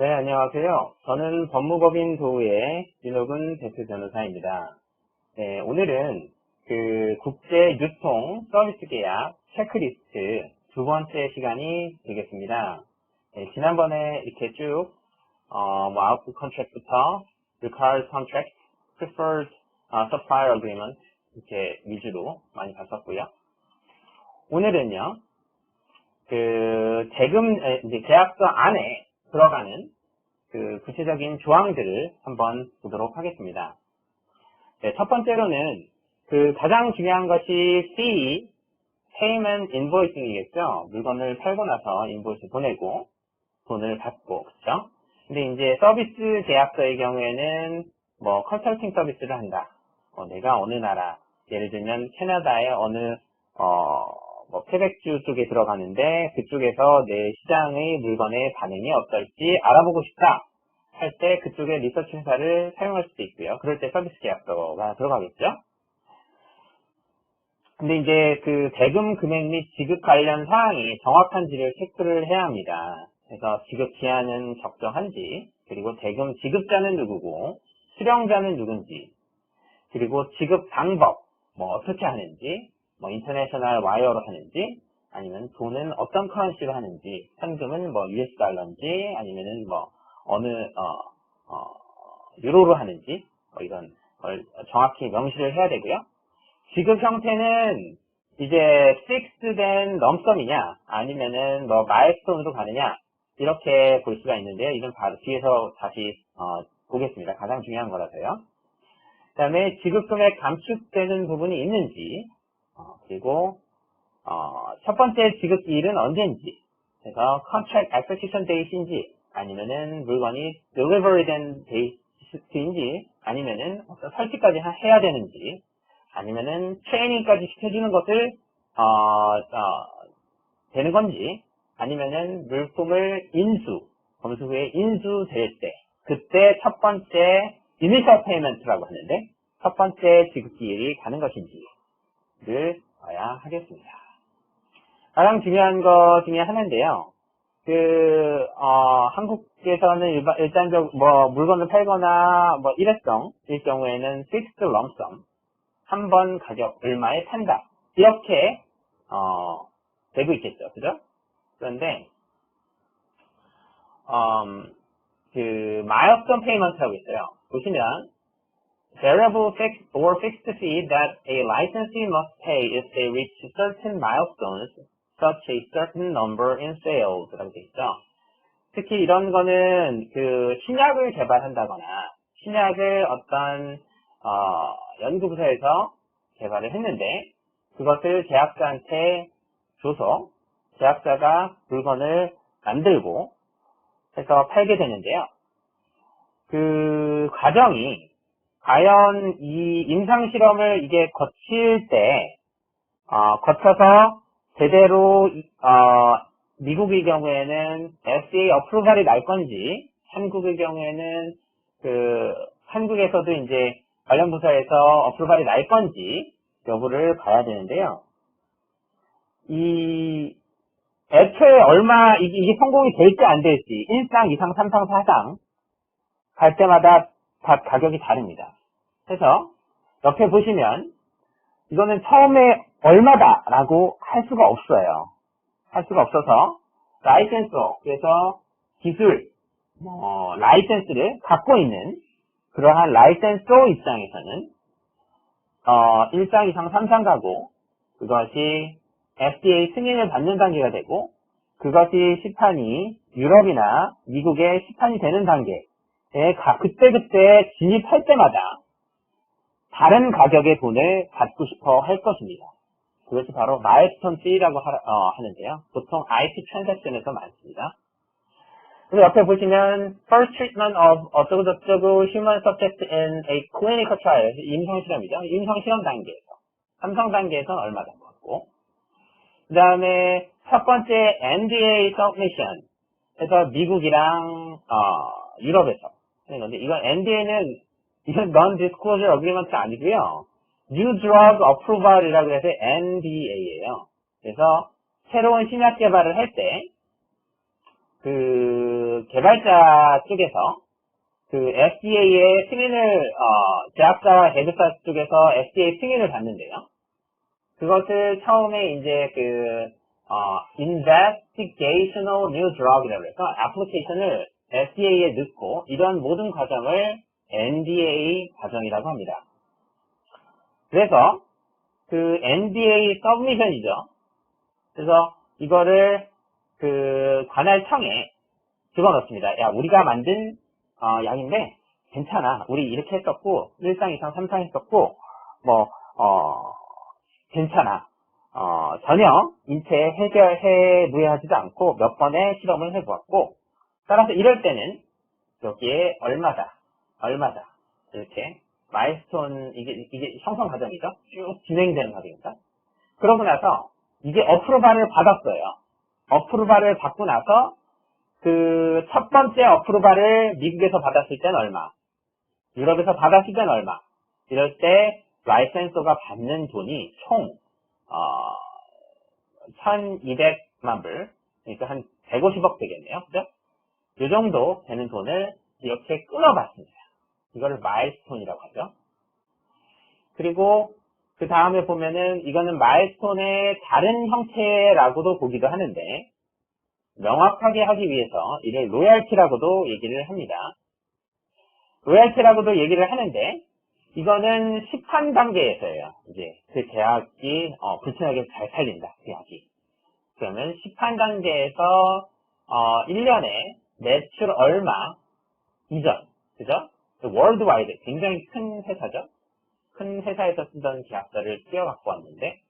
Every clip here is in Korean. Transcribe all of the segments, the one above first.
네, 안녕하세요. 저는 법무법인 도우의 윤호근 대표 변호사입니다. 네, 오늘은 그 국제 유통 서비스 계약 체크리스트 두 번째 시간이 되겠습니다. 네, 지난번에 이렇게 쭉, 어, 뭐, output contract부터 required contract, preferred 어, supplier agreement 이렇게 위주로 많이 봤었고요. 오늘은요, 그 대금 에, 이제 계약서 안에 들어가는 그 구체적인 조항들을 한번 보도록 하겠습니다. 네, 첫 번째로는 그 가장 중요한 것이 fee, payment invoicing이겠죠. 물건을 팔고 나서 인보이스 보내고 돈을 받고 그렇죠. 근데 이제 서비스 계약서의 경우에는 뭐 컨설팅 서비스를 한다. 어, 내가 어느 나라 예를 들면 캐나다의 어느 어, 뭐 퀘벡주 쪽에 들어가는데 그쪽에서 내 시장의 물건의 반응이 어떨지 알아보고 싶다 할 때 그쪽의 리서치 회사를 사용할 수도 있고요. 그럴 때 서비스 계약서가 들어가겠죠. 근데 이제 그 대금 금액 및 지급 관련 사항이 정확한지를 체크를 해야 합니다. 그래서 지급 기한은 적정한지, 그리고 대금 지급자는 누구고, 수령자는 누군지, 그리고 지급 방법, 뭐 어떻게 하는지, 뭐 인터내셔널 와이어로 하는지 아니면 돈은 어떤 커런시로 하는지 현금은 뭐 US 달러인지 아니면은 뭐 어느 어, 어, 유로로 하는지 뭐 이런 걸 정확히 명시를 해야 되고요. 지급 형태는 이제 픽스된 럼썸이냐 아니면은 뭐 마일스톤으로 가느냐 이렇게 볼 수가 있는데요. 이건 바로 뒤에서 다시 어, 보겠습니다. 가장 중요한 거라서요. 그 다음에 지급금액 감축되는 부분이 있는지 어, 그리고 어, 첫 번째 지급기 일은 언제인지 그래서 contract acquisition date인지 아니면은 물건이 delivery 된 date인지 아니면은 어떤 설치까지 하- 해야 되는지 아니면은 트레이닝까지 시켜주는 것을 어, 어, 되는 건지 아니면은 물품을 인수 검수 후에 인수될 때 그때 첫 번째 initial payment라고 하는데 첫 번째 지급기일이 가는 것인지 를 봐야 하겠습니다. 가장 중요한 것 중에 하나인데요. 그, 어, 한국에서는 일반, 일단적, 뭐, 물건을 팔거나, 뭐, 일회성일 경우에는 fixed lump sum. 한 번 가격 얼마에 판다. 이렇게, 어, 되고 있겠죠. 그죠? 그런데, 음, 그, milestone payment라고 있어요. 보시면, variable fixed or fixed fee that a licensee must pay if they reach certain milestones, such a certain number in sales. 라고 돼 있죠. 특히 이런 거는 그 신약을 개발한다거나 신약을 어떤 어, 연구부서에서 개발을 했는데 그것을 제약사한테 줘서 제약사가 물건을 만들고 해서 팔게 되는데요. 그 과정이 과연 이 임상 실험을 이게 거칠 때 어, 거쳐서 제대로 이- 어, 미국의 경우에는 FDA 어프로발이 날 건지 한국의 경우에는 그 한국에서도 이제 관련 부서에서 어프로발이 날 건지 여부를 봐야 되는데요. 이 애초에 얼마 이게 성공이 될지 안 될지 1상, 2상, 3상, 4상 갈 때마다 다 가격이 다릅니다. 그래서 옆에 보시면 이거는 처음에 얼마다라고 할 수가 없어요. 할 수가 없어서 라이센서 그래서 기술 뭐 라이센스를 갖고 있는 그러한 라이센서 입장에서는 어 1상, 2상, 3상 가고 그것이 FDA 승인을 받는 단계가 되고 그것이 시판이 유럽이나 미국의 시판이 되는 단계 에 가- 그때그때 진입할 때마다 다른 가격의 돈을 받고 싶어 할 것입니다. 그것이 바로 마일스톤 fee라고 하, 는데요 보통 IP 트랜잭션에서 많습니다. 그리고 옆에 보시면 first treatment of 어쩌고저쩌고 human subject in a clinical trial 임상 실험이죠. 임상 실험 단계에서 삼성 단계에서는 얼마다 받고 그 다음에 첫 번째 NDA submission 그래서 미국이랑 어, 유럽에서 건데 이건 NDA는 이건 non-disclosure agreement 아니고요. New Drug Approval이라고 해서 NDA예요. 그래서 새로운 신약 개발을 할 때 그 개발자 쪽에서 그 FDA의 승인을 어, 제약사와 제조사 쪽에서 FDA 승인을 받는데요. 그것을 처음에 이제 그 어, Investigational New Drug이라고 해서 애플리케이션을 FDA에 넣고 이런 모든 과정을 NDA 과정이라고 합니다. 그래서 그 NDA 서브미션이죠. 그래서 이거를 그 관할청에 집어넣습니다. 야, 우리가 만든 어, 약인데 괜찮아. 우리 이렇게 했었고 1상, 2상, 3상 했었고 뭐 어, 괜찮아. 어, 전혀 인체에 해결해 무해하지도 않고 몇 번의 실험을 해보았고 따라서 이럴 때는 여기에 얼마다, 얼마다 이렇게 마일스톤 이게 이게 형성 과정이죠. 쭉 진행되는 과정입니다. 그러고 나서 이제 어프로발을 받았어요. 어프로발을 받고 나서 그 첫 번째 어프로발을 미국에서 받았을 땐 얼마, 유럽에서 받았을 땐 얼마. 이럴 때 라이센서가 받는 돈이 총 어, 1,200만 불, 그러니까 한 150억 되겠네요. 그죠? 이 정도 되는 돈을 이렇게 끊어봤습니다. 이거를 마일스톤이라고 하죠. 그리고 그 다음에 보면은 이거는 마일스톤의 다른 형태라고도 보기도 하는데 명확하게 하기 위해서 이를 로얄티라고도 얘기를 합니다. 로얄티라고도 얘기를 하는데 이거는 시판 단계에서예요. 이제 그 제약이 어, 불순하게 잘 살린다. 그 약이. 그러면 시판 단계에서 어, 1년에 매출 얼마 이전, 그죠? 월드와이드 굉장히 큰 회사죠. 큰 회사에서 쓰던 계약서를 띄어갖고 왔는데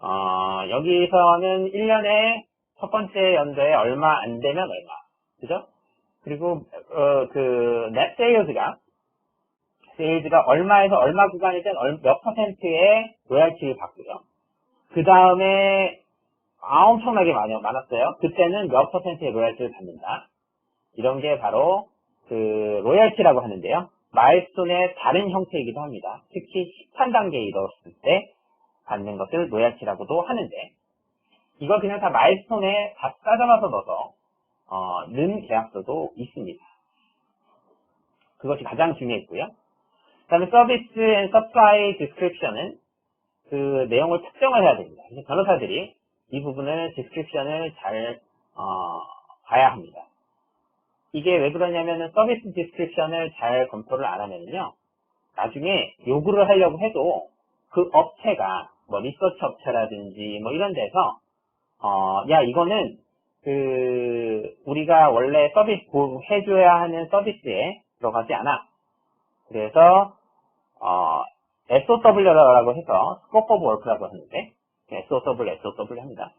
어, 여기서는 1년에 첫 번째 연도에 얼마 안 되면 얼마, 그죠? 그리고 어, 그 넷 세일즈가 세일즈가 얼마에서 얼마 구간이든 얼- 몇 퍼센트의 로얄티를 받고요. 그 다음에 아, 엄청나게 많이, 많았어요. 그때는 몇 퍼센트의 로얄티를 받는다. 이런 게 바로 그 로얄티라고 하는데요. 마일스톤의 다른 형태이기도 합니다. 특히 시판 단계에 이르렀을 때 받는 것을 로얄티라고도 하는데 이걸 그냥 다 마일스톤에 다 따져가서 넣어서 어, 넣은 계약서도 있습니다. 그것이 가장 중요했고요. 그 다음에 서비스 앤 서플라이 디스크립션은 그 내용을 특정을 해야 됩니다. 변호사들이 이 부분을 디스크립션을 잘 어, 봐야 합니다. 이게 왜 그러냐면은 서비스 디스크립션을 잘 검토를 안 하면요. 나중에 요구를 하려고 해도 그 업체가 뭐 리서치 업체라든지 뭐 이런 데서 어, 야 이거는 그 우리가 원래 서비스 고- 해줘야 하는 서비스에 들어가지 않아. 그래서 어, SOW라고 해서 스코프 오브 워크라고 하는데 SOW, SOW 합니다.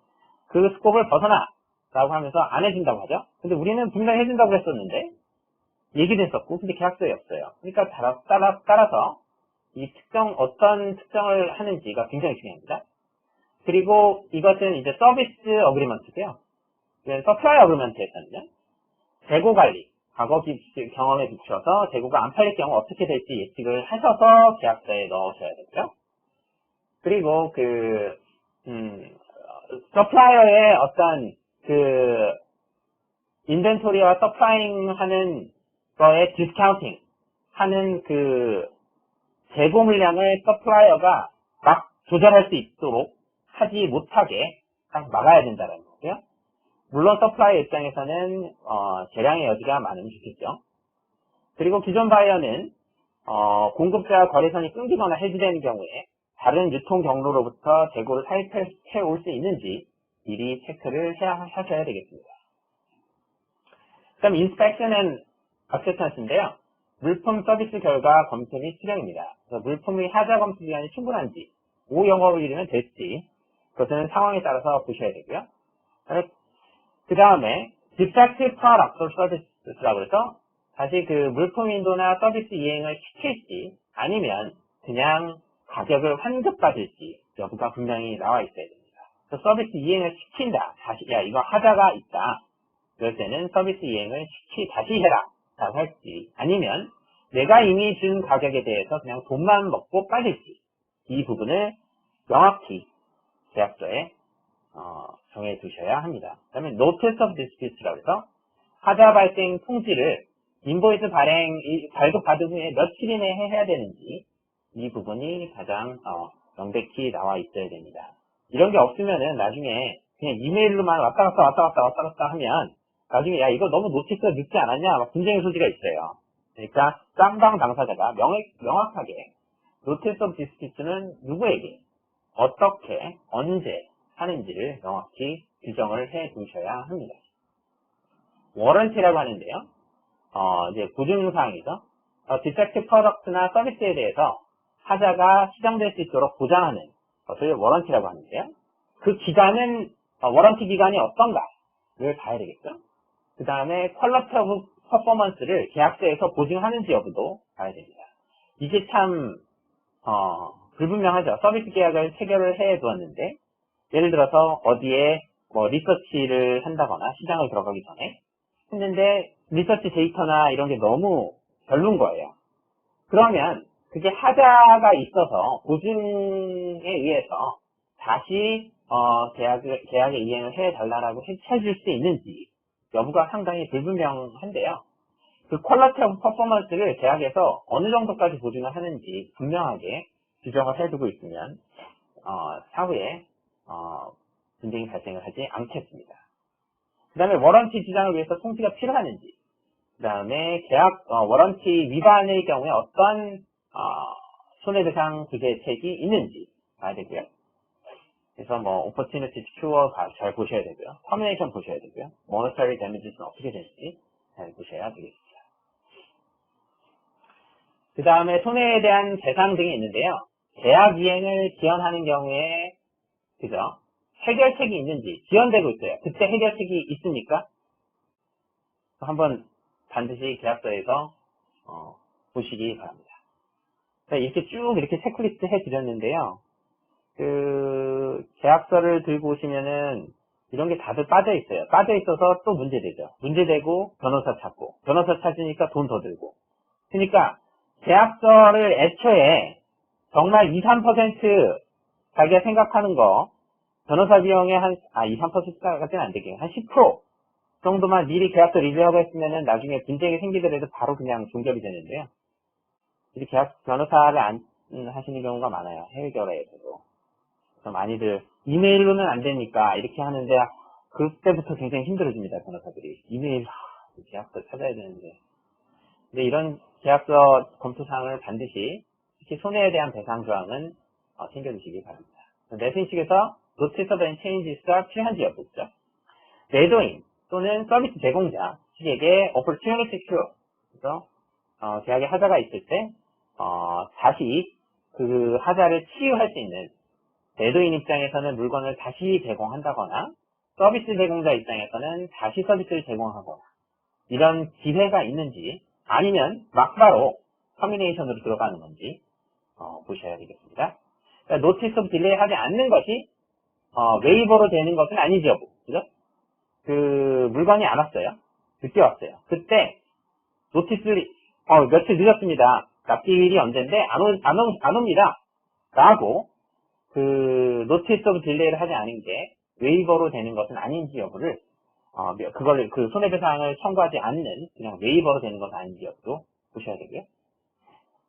그 스코프를 벗어나 라고 하면서 안 해준다고 하죠. 근데 우리는 분명히 해준다고 했었는데 얘기도 했었고 근데 계약서에 없어요. 그러니까 따라, 따라, 따라서 이 특정 어떤 특정을 하는지가 굉장히 중요합니다. 그리고 이것은 이제 서비스 어그리먼트고요. 서플라이 어그리먼트에서는요. 재고 관리, 과거 기- 경험에 비추어서 재고가 안 팔릴 경우 어떻게 될지 예측을 하셔서 계약서에 넣으셔야 되고요. 그리고 그 음, 서플라이어의 어떤 그 인벤토리와 서플라잉 하는 거에 디스카운팅 하는 그 재고 물량을 서플라이어가 막 조절할 수 있도록 하지 못하게 딱 막아야 된다는 거고요. 물론 서플라이 입장에서는 어, 재량의 여지가 많으면 좋겠죠. 그리고 기존 바이어는 어, 공급자 거래선이 끊기거나 해지되는 경우에 다른 유통 경로로부터 재고를 사입해 올수 있는지 미리 체크를 하셔야 되겠습니다. 그다음 inspection and acceptance인데요. 물품 서비스 결과 검토 및 수령입니다. 그래서 물품의 하자 검토 기간이 충분한지, 오 영업을 이르면 될지, 그것은 상황에 따라서 보셔야 되고요. 그 다음에 defective product or services라고 해서 다시 그 물품 인도나 서비스 이행을 시킬지 아니면 그냥 가격을 환급받을지 여부가 분명히 나와 있어야 됩니다. 그래서 서비스 이행을 시킨다. 다시 야 이거 하자가 있다. 그럴 때는 서비스 이행을 시키 다시 해라. 라고 할지 아니면 내가 이미 준 가격에 대해서 그냥 돈만 먹고 빠질지 이 부분을 명확히 계약서에 어, 정해 두셔야 합니다. 그 다음에 Notice of Dispute라고 해서 하자 발생 통지를 인보이스 발행, 이- 발급받은 후에 며칠 이내에 해야 되는지 이 부분이 가장 어, 명백히 나와 있어야 됩니다. 이런 게 없으면은 나중에 그냥 이메일로만 왔다 갔다 왔다 갔다 왔다 갔다 하면 나중에 야 이거 너무 노티스가 늦지 않았냐 막 분쟁의 소지가 있어요. 그러니까 쌍방 당사자가 명, 명확하게 노티스 오브 디스피트는 누구에게 어떻게 언제 하는지를 명확히 규정을 해 두셔야 합니다. 워런티라고 하는데요. 어, 이제 보증사항이죠. 어, 디펙트 프로덕트나 서비스에 대해서 하자가 시장될 수 있도록 보장하는 것을 워런티라고 하는데요. 그 기간은 어, 워런티 기간이 어떤가를 봐야 되겠죠. 그 다음에 퀄러티 오브 퍼포먼스를 계약서에서 보증하는지 여부도 봐야 됩니다. 이게 참 어, 불분명하죠. 서비스 계약을 체결을 해 두었는데 예를 들어서 어디에 뭐 리서치를 한다거나 시장을 들어가기 전에 했는데 리서치 데이터나 이런 게 너무 별론 거예요. 그러면 그게 하자가 있어서 보증에 의해서 다시 어, 계약을, 계약의 이행을 해달라고 해- 해줄 수 있는지 여부가 상당히 불분명한데요. 그 퀄러티 오브 퍼포먼스를 계약에서 어느 정도까지 보증을 하는지 분명하게 규정을 해두고 있으면 어, 사후에 어, 분쟁이 발생을 하지 않겠습니다. 그 다음에 워런티 지장을 위해서 통지가 필요하는지 그 다음에 계약 어, 워런티 위반의 경우에 어떤 어, 손해배상 구제책이 있는지 봐야 되고요. 그래서 뭐 opportunity cure 가- 잘 보셔야 되고요. termination 보셔야 되고요. monetary damages는 어떻게 되는지 잘 보셔야 되겠습니다. 그 다음에 손해에 대한 배상 등이 있는데요. 계약 이행을 지연하는 경우에 그죠? 해결책이 있는지 지연되고 있어요. 그때 해결책이 있습니까? 한번 반드시 계약서에서 어, 보시기 바랍니다. 자, 이렇게 쭉 이렇게 체크리스트 해드렸는데요. 그 계약서를 들고 오시면은 이런 게 다들 빠져 있어요. 빠져 있어서 또 문제되죠. 문제되고 변호사 찾고 변호사 찾으니까 돈 더 들고. 그러니까 계약서를 애초에 정말 2, 3% 자기가 생각하는 거 변호사 비용의 한, 아, 2, 3%까지는 안 되겠네요. 한10% 정도만 미리 계약서 리뷰하고 했으면은 나중에 분쟁이 생기더라도 바로 그냥 종결이 되는데요. 이렇게 계약, 변호사를 안 음, 하시는 경우가 많아요. 해외 결례에서도. 그래서 많이들 이메일로는 안 되니까 이렇게 하는데 그때부터 굉장히 힘들어집니다. 변호사들이. 이메일, 하, 계약서 찾아야 되는데. 근데 이런 계약서 검토 사항을 반드시 특히 손해에 대한 배상 조항은 어, 챙겨주시기 바랍니다. 내신 측에서 노티스 오브 체인지스가 필요한지 여쭙죠. 매도인 또는 서비스 제공자 측에게 opportunity 그래서 어, 계약의 하자가 있을 때 어, 다시 그 하자를 치유할 수 있는 매도인 입장에서는 물건을 다시 제공한다거나 서비스 제공자 입장에서는 다시 서비스를 제공하거나 이런 기회가 있는지 아니면 막바로 터미네이션으로 들어가는 건지 어, 보셔야 되겠습니다. 그러니까 노티스 오브 딜레이 하지 않는 것이 어, 웨이버로 되는 것은 아니지 여부. 그죠? 그 물건이 안 왔어요. 늦게 왔어요. 그때 노티스를 어, 며칠 늦었습니다. 납기일이 언젠데 안, 오, 안, 오, 안 옵니다. 라고 그 노티스 오브 딜레이를 하지 않은 게 웨이버로 되는 것은 아닌지 여부를 어, 그걸 그 손해배상을 청구하지 않는 그냥 웨이버로 되는 것은 아닌지 여부도 보셔야 되고요.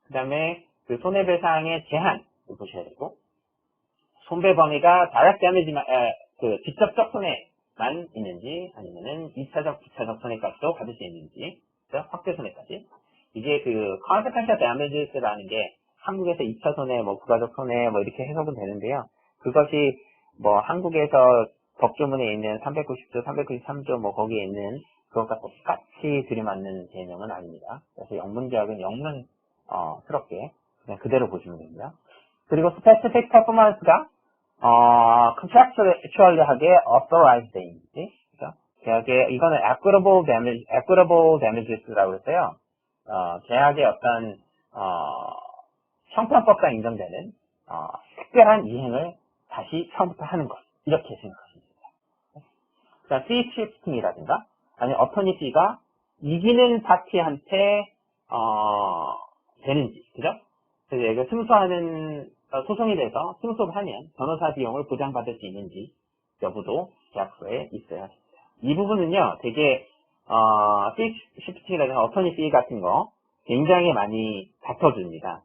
그 다음에 그 손해배상의 제한을 보셔야 되고 손배 범위가 다락 데미지만 에, 그 직접적 손해만 있는지 아니면은 2차적, 부차적 손해까지도 받을 수 있는지? 확대 손해까지 이게 그 consequential damages라는 게 한국에서 2차 손해, 뭐 부가적 손해 뭐 이렇게 해석은 되는데요. 그것이 뭐 한국에서 법조문에 있는 390조, 393조 뭐 거기에 있는 그것과 똑같이 들이맞는 개념은 아닙니다. 그래서 영문제약은 영문 어, 스럽게 그냥 그대로 보시면 됩니다. 그리고 specific performance가 어, contractual하게 authorized 돼있는지 그죠? 계약에 이거는 equitable damage, equitable damages라고 해서요. 어, 계약의 어떤 어, 형평법상 인정되는 어, 특별한 이행을 다시 처음부터 하는 것 이렇게 생각하시면 됩니다. 자, fee shifting이라든가 아니면 어터니 피가 이기는 파티한테 어, 되는지 그죠? 그래서 얘가 승소하는 어, 소송이 돼서 승소를 하면 변호사 비용을 보장받을 수 있는지 여부도 계약서에 있어야 합니다. 이 부분은요, 되게, 어, 피시프팅이라든가 어터니 피 같은 거 굉장히 많이 다퉈줍니다.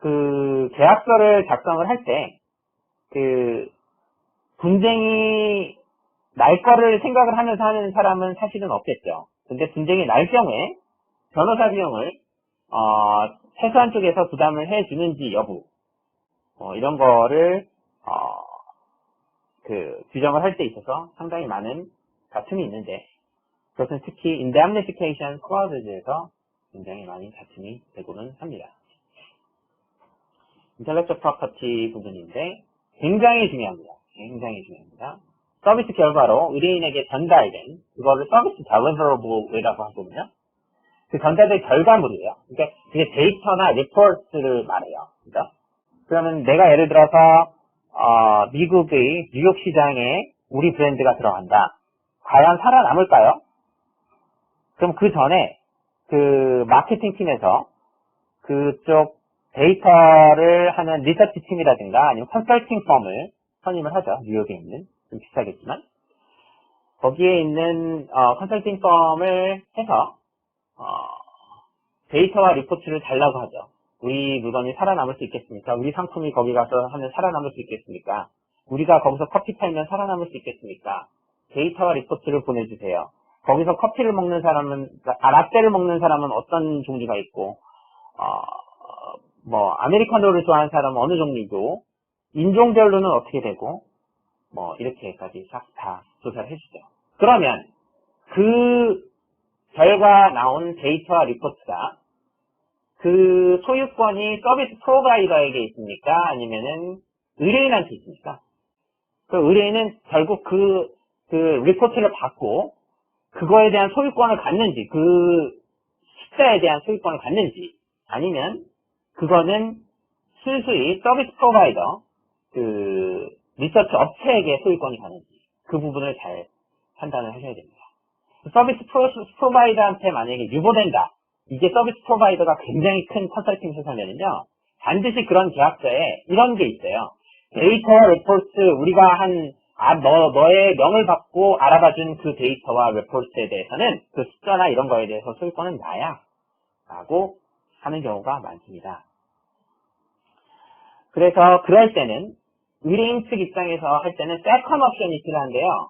그, 계약서를 작성을 할 때, 그, 분쟁이 날 거를 생각을 하면서 하는 사람은 사실은 없겠죠. 근데 분쟁이 날 경우에 변호사 비용을, 어, 최소한 쪽에서 부담을 해주는지 여부, 어, 이런 거를, 어, 그, 규정을 할 때 있어서 상당히 많은 다툼이 있는데, 그것은 특히 indemnification clause에서 굉장히 많이 다툼이 되고는 합니다. intellectual property 부분인데, 굉장히 중요합니다. 굉장히 중요합니다. 서비스 결과로 의뢰인에게 전달된, 그거를 서비스 deliverables이라고 하거든요. 그 전달된 결과물이에요. 그러니까 그게 데이터나 리포트를 말해요. 그죠? 그러면 내가 예를 들어서 어, 미국의 뉴욕 시장에 우리 브랜드가 들어간다. 과연 살아남을까요? 그럼 그 전에 그 마케팅 팀에서 그쪽 데이터를 하는 리서치 팀이라든가 아니면 컨설팅 펌을 선임을 하죠. 뉴욕에 있는 좀 비싸겠지만 거기에 있는 어, 컨설팅 펌을 해서 어, 데이터와 리포트를 달라고 하죠. 우리 물건이 살아남을 수 있겠습니까? 우리 상품이 거기 가서 하면 살아남을 수 있겠습니까? 우리가 거기서 커피 팔면 살아남을 수 있겠습니까? 데이터와 리포트를 보내주세요. 거기서 커피를 먹는 사람은, 아, 라떼를 먹는 사람은 어떤 종류가 있고, 어, 뭐, 아메리카노를 좋아하는 사람은 어느 종류고, 인종별로는 어떻게 되고, 뭐, 이렇게까지 싹 다 조사를 해주죠. 그러면, 그 결과 나온 데이터와 리포트가 그 소유권이 서비스 프로바이더에게 있습니까? 아니면은 의뢰인한테 있습니까? 그 의뢰인은 결국 그, 그 리포트를 받고 그거에 대한 소유권을 갖는지, 그 숫자에 대한 소유권을 갖는지, 아니면 그거는 순수히 서비스 프로바이더, 그 리서치 업체에게 소유권이 가는지, 그 부분을 잘 판단을 하셔야 됩니다. 서비스 프로, 프로바이더한테 만약에 유보된다. 이게 서비스 프로바이더가 굉장히 큰 컨설팅 회사면은요. 반드시 그런 계약서에 이런 게 있어요. 데이터 레포트 우리가 한 아, 너, 너의 명을 받고 알아봐준 그 데이터와 레포트에 대해서는 그 숫자나 이런 거에 대해서 소유권은 나야. 라고 하는 경우가 많습니다. 그래서 그럴 때는 의뢰인 측 입장에서 할 때는 second option이 필요한데요.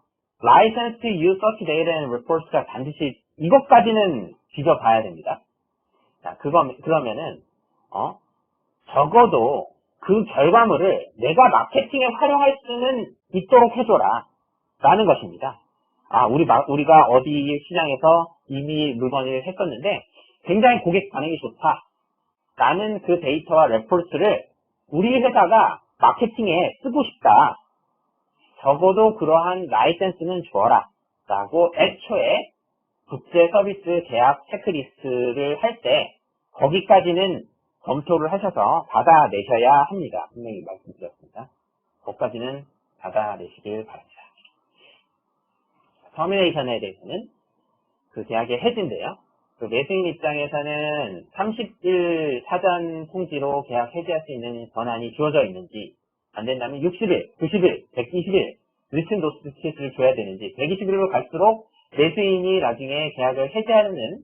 use such data and reports가 반드시 이것까지는 뒤져봐야 됩니다. 자, 그거, 그러면은, 어, 적어도 그 결과물을 내가 마케팅에 활용할 수는 있도록 해줘라. 라는 것입니다. 아, 우리, 마- 우리가 어디 시장에서 이미 물건을 했었는데 굉장히 고객 반응이 좋다. 라는 그 데이터와 레포트를 우리 회사가 마케팅에 쓰고 싶다. 적어도 그러한 라이센스는 줘라. 라고 애초에 국제 서비스 계약 체크리스트를 할 때 거기까지는 검토를 하셔서 받아내셔야 합니다. 분명히 말씀드렸습니다. 거기까지는 받아내시길 바랍니다. 터미네이션에 대해서는 그 계약의 해지인데요. 그 매수인 입장에서는 30일 사전 통지로 계약 해지할 수 있는 권한이 주어져 있는지 안 된다면 60일, 90일, 120일 리슨 노스티스를 줘야 되는지 120일로 갈수록 매수인이 나중에 계약을 해지하는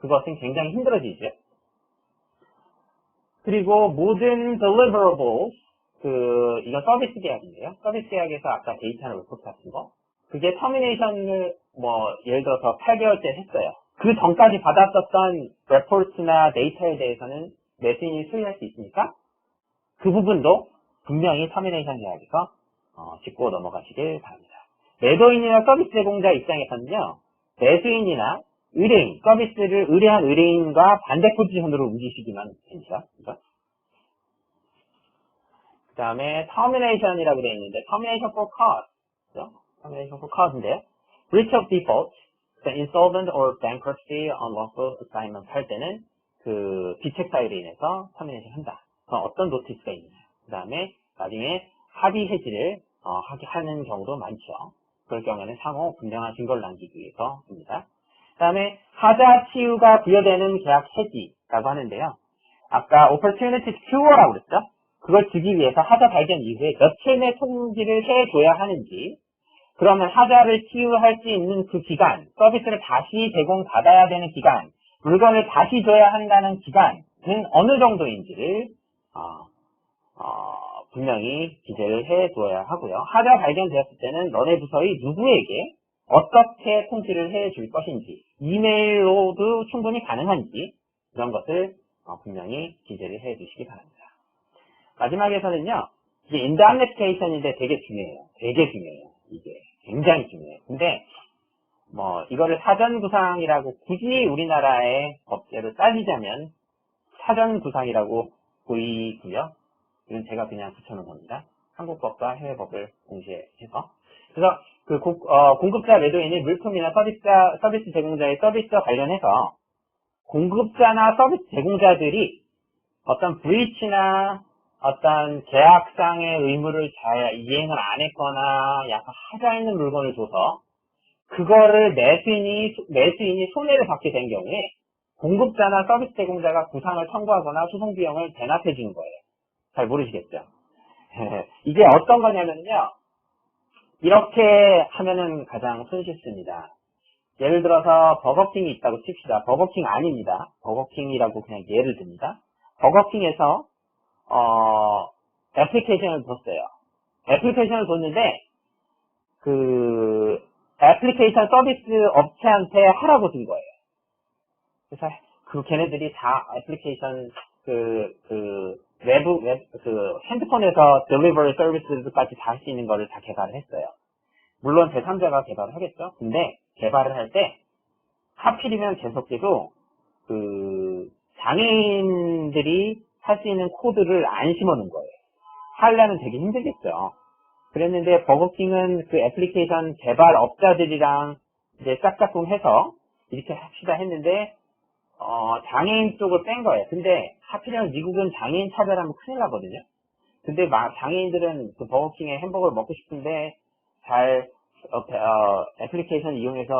그것은 굉장히 힘들어지죠. 그리고 모든 deliverables 그 이건 서비스 계약인데요. 서비스 계약에서 아까 데이터나 리포트 같은 거 그게 터미네이션을 뭐 예를 들어서 8개월째 했어요. 그 전까지 받았었던 레포트나 데이터에 대해서는 매수인이 수리할 수 있습니까? 그 부분도 분명히 터미네이션 계약에서 어, 짚고 넘어가시길 바랍니다. 매도인이나 서비스 제공자 입장에서는요, 매수인이나 의뢰인, 서비스를 의뢰한 의뢰인과 반대 포지션으로 움직이시기만 됩니다. 그죠? 그 다음에 termination이라고 되어 있는데 termination for cause, 그죠? termination for cause인데요. breach of default, the insolvent or bankruptcy unlawful assignment 할 때는 그 비책 사유로 인해서 termination 한다. 그럼 어떤 노티스가 있느냐. 그 다음에 나중에 합의 해지를 어, 하게 하는 경우도 많죠. 그럴 경우에는 상호 분명한 증거를 남기기 위해서입니다. 그 다음에 하자 치유가 부여되는 계약 해지라고 하는데요. 아까 opportunity cure라고 그랬죠? 그걸 주기 위해서 하자 발견 이후에 며칠 내 통지를 해줘야 하는지 그러면 하자를 치유할 수 있는 그 기간, 서비스를 다시 제공받아야 되는 기간, 물건을 다시 줘야 한다는 기간은 어느 정도인지를 어, 어, 분명히 기재를 해 두어야 하고요. 하자 발견되었을 때는 너네 부서의 누구에게 어떻게 통지를 해줄 것인지, 이메일로도 충분히 가능한지 이런 것을 어, 분명히 기재를 해 주시기 바랍니다. 마지막에서는요, 이게 인다운 애플리케이션인데 되게 중요해요. 되게 중요해요. 이게 굉장히 중요해요. 근데 뭐 이거를 사전 구상이라고 굳이 우리나라의 법제로 따지자면 사전 구상이라고 보이고요. 이건 제가 그냥 붙여놓은 겁니다. 한국법과 해외법을 동시에 해서. 그래서 그 고- 어, 공급자 매도인이 물품이나 서비스자, 서비스 제공자의 서비스와 관련해서 공급자나 서비스 제공자들이 어떤 브리치나 어떤 계약상의 의무를 잘 이행을 안 했거나 약간 하자 있는 물건을 줘서 그거를 매수인이, 매수인이 손해를 받게 된 경우에 공급자나 서비스 제공자가 구상을 청구하거나 소송 비용을 대납해 주는 거예요. 잘 모르시겠죠? 이게 어떤 거냐면요. 이렇게 하면은 가장 손쉽습니다. 예를 들어서 버거킹이 있다고 칩시다. 버거킹 아닙니다. 버거킹이라고 그냥 예를 듭니다. 버거킹에서 어, 애플리케이션을 뒀어요. 애플리케이션을 뒀는데 그 애플리케이션 서비스 업체한테 하라고 준 거예요. 그래서 그 걔네들이 다 애플리케이션 그, 그, 외부, 웹, 그, 핸드폰에서 delivery 서비스까지 다 할 수 있는 거를 다 개발을 했어요. 물론 제3자가 개발을 하겠죠. 근데 개발을 할 때 하필이면 계속해도 그 장애인들이 할 수 있는 코드를 안 심어놓은 거예요. 하려면 되게 힘들겠죠. 그랬는데 버거킹은 그 애플리케이션 개발업자들이랑 이제 짝짝꿍 해서 이렇게 합시다 했는데 어, 장애인 쪽을 뺀 거예요. 근데 하필이면 미국은 장애인 차별하면 큰일 나거든요. 근데 막 장애인들은 그 버거킹의 햄버거를 먹고 싶은데 잘 어, 배- 어, 애플리케이션 이용해서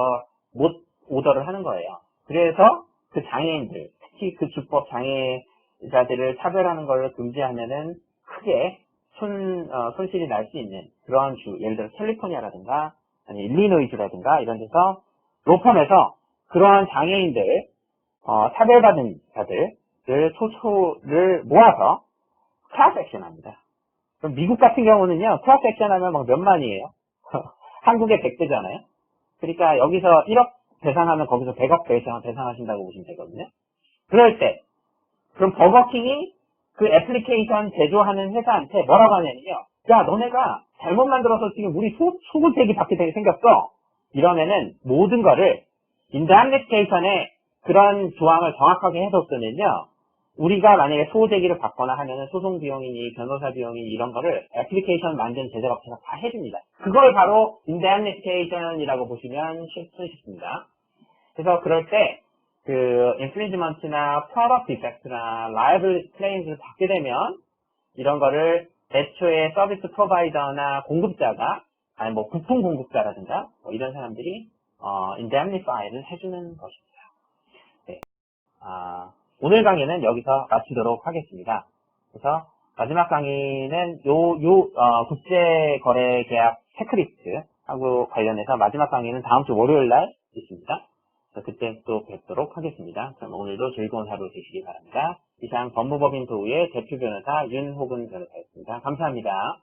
못 오더를 하는 거예요. 그래서 그 장애인들, 특히 그 주법 장애자들을 차별하는 걸 금지하면은 크게 손, 어, 손실이 날 수 있는 그러한 주, 예를 들어 캘리포니아라든가 아니 일리노이주라든가 이런 데서 로펌에서 그러한 장애인들 어, 차별받은 자들을 소초를 모아서 클래스 액션 합니다. 그럼 미국 같은 경우는요, 클래스 액션 하면 막 몇만이에요. 한국의 100배잖아요. 그러니까 여기서 1억 배상하면 거기서 100억 배상, 배상하신다고 보시면 되거든요. 그럴 때, 그럼 버거킹이 그 애플리케이션 제조하는 회사한테 뭐라고 하냐면요. 야, 너네가 잘못 만들어서 지금 우리 소, 소구색이 받게 생겼어. 이러면은 모든 거를 인다플리케이션에 그런 조항을 정확하게 해뒀으면요. 우리가 만약에 소제기를 받거나 하면은 소송 비용이니 변호사 비용이 이런 거를 애플리케이션 만든 제작업체가 다 해줍니다. 그걸 바로 인다플리케이션이라고 보시면 쉽- 손쉽습니다. 그래서 그럴 때 그 인플리지먼트나 프로덕트 디펙트나 라이블 클레임을 받게 되면 이런 거를 애초에 서비스 프로바이더나 공급자가 아니 뭐 부품 공급자라든가 뭐 이런 사람들이 어 인데미파이를 해주는 것입니다. 네. 아, 오늘 강의는 여기서 마치도록 하겠습니다. 그래서 마지막 강의는 요, 요, 어, 국제거래계약 체크리스트하고 관련해서 마지막 강의는 다음 주 월요일 날 있습니다. 그때 또 뵙도록 하겠습니다. 그럼 오늘도 즐거운 하루 되시기 바랍니다. 이상 법무법인 도우의 대표 변호사 윤호근 변호사였습니다. 감사합니다.